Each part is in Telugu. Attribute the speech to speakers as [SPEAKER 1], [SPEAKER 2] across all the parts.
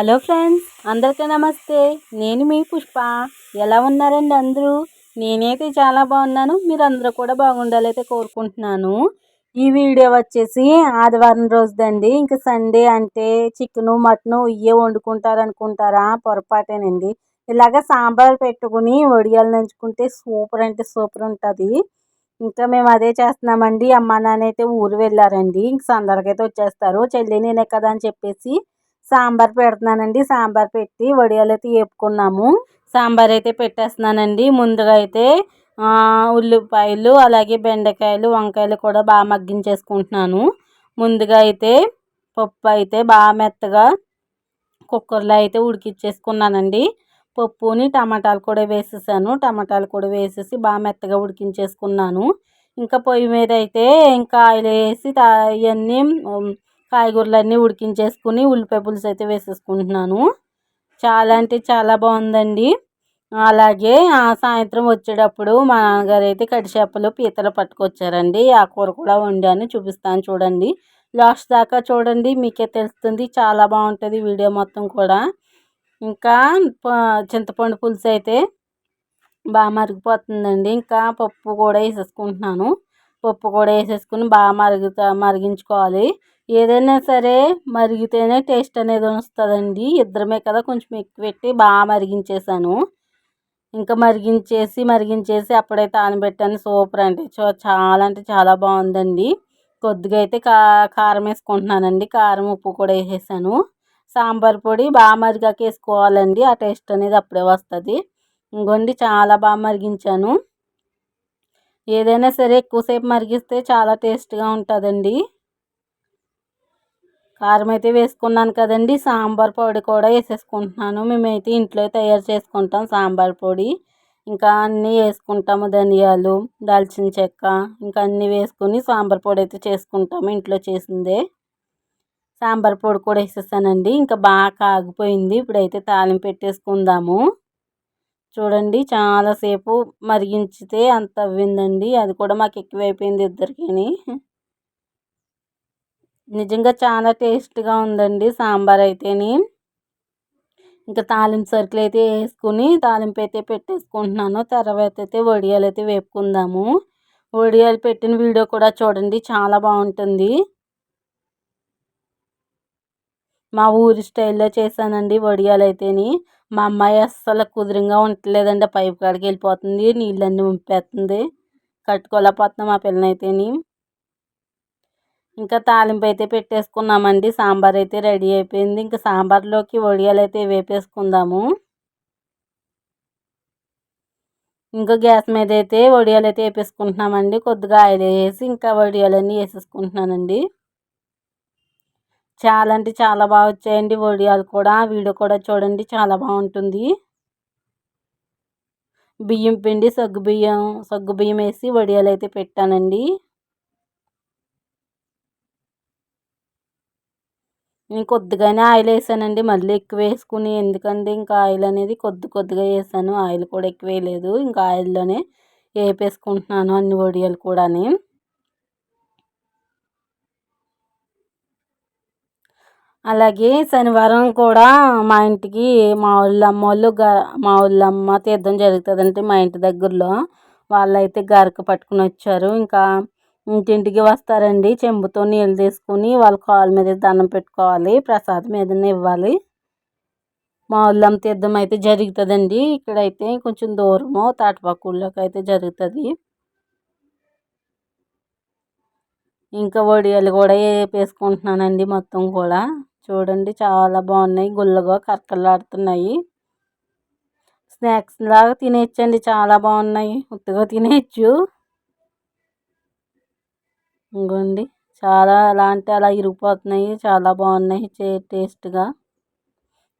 [SPEAKER 1] హలో ఫ్రెండ్స్ అందరికీ నమస్తే. నేను మీ పుష్ప. ఎలా ఉన్నారండి అందరూ? నేనైతే చాలా బాగున్నాను. మీరు అందరూ కూడా బాగుండాలైతే కోరుకుంటున్నాను. ఈ వీడియో వచ్చేసి ఆదివారం రోజుదండి. ఇంకా సండే అంటే చికెను మటను ఇయ్యే వండుకుంటారు అనుకుంటారా పొరపాటేనండి. ఇలాగ సాంబార్ పెట్టుకుని వడియాలు నంచుకుంటే సూపర్ అంటే సూపర్ ఉంటుంది. ఇంకా మేము అదే చేస్తున్నామండి. అమ్మ నాన్న అయితే ఊరు వెళ్ళారండి. ఇంక సందరికైతే వచ్చేస్తారు. చెల్లి నేనే కదా అని చెప్పేసి సాంబార్ పెడుతున్నానండి. సాంబార్ పెట్టి వడియాలు అయితే వేపుకున్నాము సాంబార్ అయితే పెట్టేస్తున్నానండి. ముందుగా అయితే ఉల్లిపాయలు అలాగే బెండకాయలు వంకాయలు కూడా బాగా మగ్గించేసుకుంటున్నాను. ముందుగా అయితే పప్పు అయితే బాగా మెత్తగా కుక్కర్లో అయితే ఉడికిచ్చేసుకున్నానండి. పప్పుని టమాటాలు కూడా వేసేసాను. టమాటాలు కూడా వేసేసి బాగా మెత్తగా ఉడికించేసుకున్నాను. ఇంకా పొయ్యి మీద అయితే ఇంకా ఆయిల్ వేసి ఇవన్నీ కాయగూరలన్నీ ఉడికించేసుకుని ఉల్లిపాయ పులుసు అయితే వేసేసుకుంటున్నాను. చాలా అంటే చాలా బాగుందండి. అలాగే ఆ సాయంత్రం వచ్చేటప్పుడు మా నాన్నగారు అయితే కడిచేపలు పీతలు పట్టుకొచ్చారండి. ఆ కూర కూడా వండాను చూపిస్తాను చూడండి. లాస్ట్ దాకా చూడండి మీకే తెలుస్తుంది. చాలా బాగుంటుంది వీడియో మొత్తం కూడా. ఇంకా చింతపండు పులుసు అయితే బాగా మరిగిపోతుందండి. ఇంకా పప్పు కూడా వేసేసుకుంటున్నాను. పప్పు కూడా వేసేసుకుని బాగా మరుగుతా మరిగించుకోవాలి. ఏదైనా సరే మరిగితేనే టేస్ట్ అనేది వస్తుందండి. ఇద్దరమే కదా కొంచెం ఎక్కువ పెట్టి బాగా మరిగించేసాను ఇంకా మరిగించేసి మరిగించేసి అప్పుడైతే ఆనబెట్టాను సూపర్ అంటే చాలా అంటే చాలా బాగుందండి. కొద్దిగా అయితే కా కారం వేసుకుంటున్నానండి. కారం ఉప్పు కూడా వేసేసాను. సాంబార్ పొడి బాగా మరిగాక వేసుకోవాలండి. ఆ టేస్ట్ అనేది అప్పుడే వస్తుంది. ఇంకోండి చాలా బాగా మరిగించాను. ఏదైనా సరే ఎక్కువసేపు మరిగిస్తే చాలా టేస్ట్గా ఉంటుందండి. కారం అయితే వేసుకున్నాను కదండి. సాంబార్ పొడి కూడా వేసేసుకుంటున్నాను. మేమైతే ఇంట్లో తయారు చేసుకుంటాం సాంబార్ పొడి. ఇంకా అన్నీ వేసుకుంటాము ధనియాలు దాల్చిన చెక్క ఇంకా అన్నీ వేసుకుని సాంబార్ పొడి అయితే చేసుకుంటాము ఇంట్లో చేసిందే. సాంబార్ పొడి కూడా వేసేసానండి. ఇంకా బాగా కాగిపోయింది. ఇప్పుడైతే తాలింపు పెట్టేసుకుందాము. చూడండి చాలాసేపు మరిగించితే అంత అవ్విందండి. అది కూడా మాకు ఎక్కువైపోయింది ఇద్దరికి నిజంగా చాలా టేస్ట్గా ఉందండి సాంబార్ అయితేని. ఇంకా తాలింపు సరుకులు అయితే వేసుకుని తాలింపు అయితే పెట్టేసుకుంటున్నాను. తర్వాత అయితే వడియాలు అయితే వేపుకుందాము. వడియాలు పెట్టిన వీడియో కూడా చూడండి చాలా బాగుంటుంది. మా ఊరి స్టైల్లో చేశానండి వడియాలు అయితేని. మా అమ్మాయి అస్సలు కుదురుగా ఉండలేదండి పైపు కాడికి వెళ్ళిపోతుంది నీళ్ళన్నీ ఉంపేస్తుంది కట్టుకోలేకపోతున్నాం మా పిల్లనైతేని ఇంకా తాలింపు అయితే పెట్టేసుకున్నామండి. సాంబార్ అయితే రెడీ అయిపోయింది. ఇంకా సాంబార్లోకి వడియాలు అయితే వేపేసుకుందాము. ఇంకా గ్యాస్ మీద అయితే వడియాలు అయితే వేపేసుకుంటున్నామండి. కొద్దిగా ఆయిల్ వేసి ఇంకా వడియాలన్నీ వేసేసుకుంటున్నానండి. చాలా అంటే చాలా బాగా వచ్చాయండి వడియాలు కూడా. వీడియో కూడా చూడండి చాలా బాగుంటుంది. బియ్యం పిండి సగ్గు బియ్యం సగ్గు బియ్యం వేసి వడియాలు అయితే పెట్టానండి. నేను కొద్దిగానే ఆయిల్ వేసానండి. మళ్ళీ ఎక్కువ వేసుకుని ఎందుకంటే ఇంకా ఆయిల్ అనేది కొద్ది కొద్దిగా వేసాను. ఆయిల్ కూడా ఎక్కువ వేయలేదు. ఇంకా ఆయిల్లోనే వేపేసుకుంటున్నాను అన్ని వడియాలు కూడా అలాగే శనివారం కూడా మా ఇంటికి మా ఊళ్ళో అమ్మ వాళ్ళు మా ఊళ్ళమ్మ అమ్మ తీర్థం జరుగుతుందంటే మా ఇంటి దగ్గరలో వాళ్ళైతే గరక పట్టుకుని వచ్చారు. ఇంకా ఇంటింటికి వస్తారండి. చెంబుతో నీళ్ళు తీసుకుని వాళ్ళ కాళ్ళ మీద దండం పెట్టుకోవాలి. ప్రసాదం ఏదైనా ఇవ్వాలి. మా ఊళ్ళమ్మ తీర్థం అయితే జరుగుతుందండి. ఇక్కడైతే కొంచెం దూరము తాటిపాకు ఊళ్ళోకి అయితే జరుగుతుంది. ఇంకా వడియాలు కూడా వేపేసుకుంటున్నానండి మొత్తం కూడా. చూడండి చాలా బాగున్నాయి. గుల్లగా కరకలాడుతున్నాయి స్నాక్స్ లాగా తినేయచ్చండి చాలా బాగున్నాయి. ఉత్తుగా తినేయచ్చు ఇంకోండి చాలా ఎలా అంటే అలా ఇరిగిపోతున్నాయి. చాలా బాగున్నాయి టేస్ట్గా.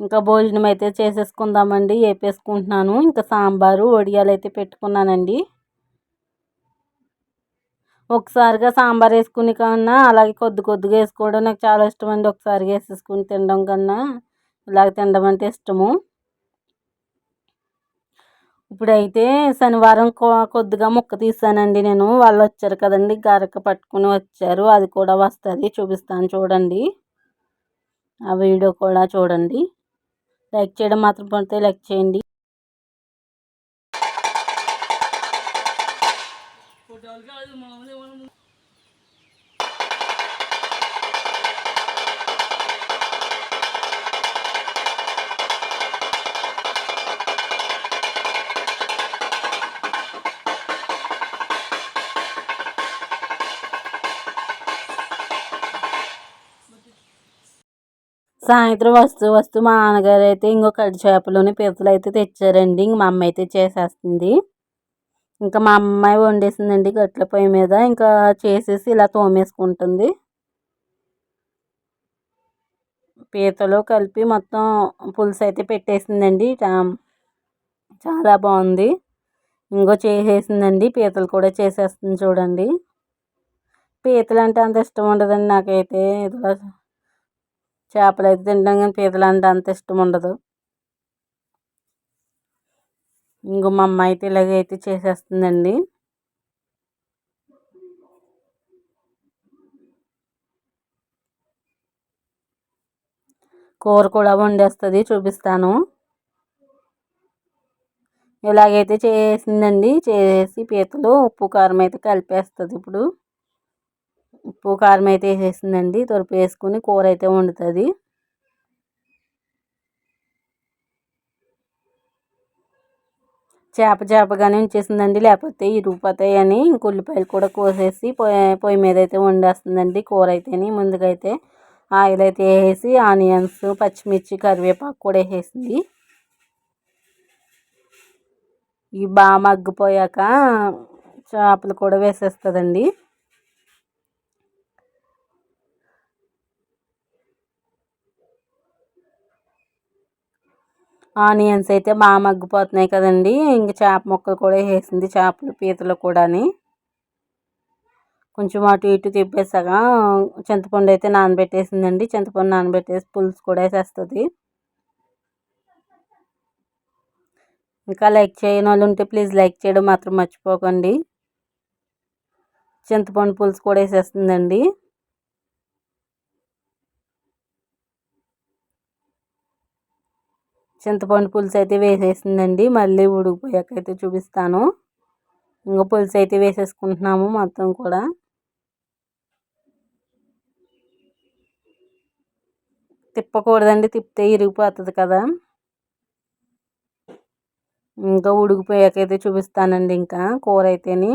[SPEAKER 1] ఇంకా భోజనం అయితే చేసేసుకుందామండి. వేపేసుకుంటున్నాను ఇంకా సాంబారు వడియాలు అయితే పెట్టుకున్నానండి. ఒకసారిగా సాంబార్ వేసుకుని కన్నా అలాగే కొద్ది కొద్దిగా వేసుకోవడం నాకు చాలా ఇష్టం అండి ఒకసారిగా వేసేసుకుని తినడం కన్నా ఇలాగ తినడం అంటే ఇష్టము. ఇప్పుడైతే శనివారం కొద్దిగా ముక్క తీసానండి నేను. వాళ్ళు వచ్చారు కదండి గరక పట్టుకుని వచ్చారు. అది కూడా వస్తుంది చూపిస్తాను చూడండి. ఆ వీడియో కూడా చూడండి. లైక్ చేయడం మాత్రం పడితే లైక్ చేయండి. సాయంత్రం వస్తూ వస్తూ మా నాన్నగారు అయితే ఇంకో కడి చేపలోని పీతలు అయితే తెచ్చారండి. ఇంక మా అమ్మ అయితే చేసేస్తుంది. ఇంకా మా అమ్మాయి వండేసిందండి గట్ల పొయ్యి మీద. ఇంకా చేసేసి ఇలా తోమేసుకుంటుంది. పీతలు కలిపి మొత్తం పులుసు అయితే పెట్టేసిందండి. చాలా బాగుంది. ఇంకో చేసేసిందండి. పీతలు కూడా చేసేస్తుంది చూడండి. పీతలు అంటే అంత ఇష్టం ఉండదండి నాకైతే. ఇదిగో చేపలు అయితే తింటాం కానీ పీతలు అంటే అంత ఇష్టం ఉండదు ఇంకో మా అమ్మ అయితే ఇలాగైతే చేసేస్తుందండి. కూర కూడా వండేస్తుంది చూపిస్తాను. ఇలాగైతే చేసిందండి చేసి పీతలు ఉప్పు కారం అయితే కలిపేస్తుంది ఇప్పుడు. ఉప్పు కారం అయితే వేసేసిందండి. తొరుపు వేసుకుని కూర అయితే వండుతుంది. చేప చేపగానే ఉంచేసిందండి. లేకపోతే ఇరుగుపోతాయి అని ఇంక ఉల్లిపాయలు కూడా కోసేసి పొయ్యి పొయ్యి మీద అయితే వండేస్తుందండి కూర అయితేని. ముందుకైతే ఆయిల్ అయితే వేసేసి ఆనియన్స్ పచ్చిమిర్చి కరివేపాకు కూడా వేసేసింది. ఇవి బాగా మగ్గిపోయాక చేపలు కూడా వేసేస్తుందండి. ఆనియన్స్ అయితే బాగా మగ్గిపోతున్నాయి కదండి. ఇంక చేప ముక్కలు కూడా వేసింది చేపలు పీతలు కూడాని. కొంచెం అటు ఇటు తిప్పేసాగా. చింతపండు అయితే నానబెట్టేసిందండి. చింతపండు నానబెట్టేసి పులుసు కూడా వేసేస్తుంది. ఇంకా లైక్ చేయని వాళ్ళు ఉంటే ప్లీజ్ లైక్ చేయడం మాత్రం మర్చిపోకండి. చింతపండు పులుసు కూడా వేసేస్తుందండి. చింతపండు పులుసు అయితే వేసేసిందండి. మళ్ళీ ఉడికిపోయాక అయితే చూపిస్తాను. ఇంకా పులుసు అయితే వేసేసుకుంటున్నాము మొత్తం కూడా. తిప్పకూడదండి తిప్పితే ఇరిగిపోతుంది కదా. ఇంకా ఉడికిపోయాక అయితే చూపిస్తానండి ఇంకా కూర అయితేని.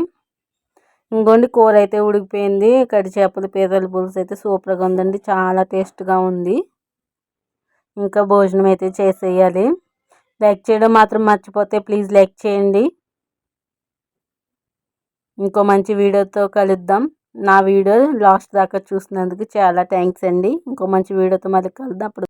[SPEAKER 1] ఇంకోండి కూర అయితే ఉడికిపోయింది. కడి చేపలు పీతల పులుసు అయితే సూపర్గా ఉందండి. చాలా టేస్ట్గా ఉంది. ఇంకా భోజనం అయితే చేసేయాలి. లైక్ చేయడం మాత్రం మర్చిపోతే ప్లీజ్ లైక్ చేయండి. ఇంకో మంచి వీడియోతో కలుద్దాం. నా వీడియో లాస్ట్ దాకా చూసినందుకు చాలా థ్యాంక్స్ అండి. ఇంకో మంచి వీడియోతో మళ్ళీ కలుద్దాం. అప్పుడు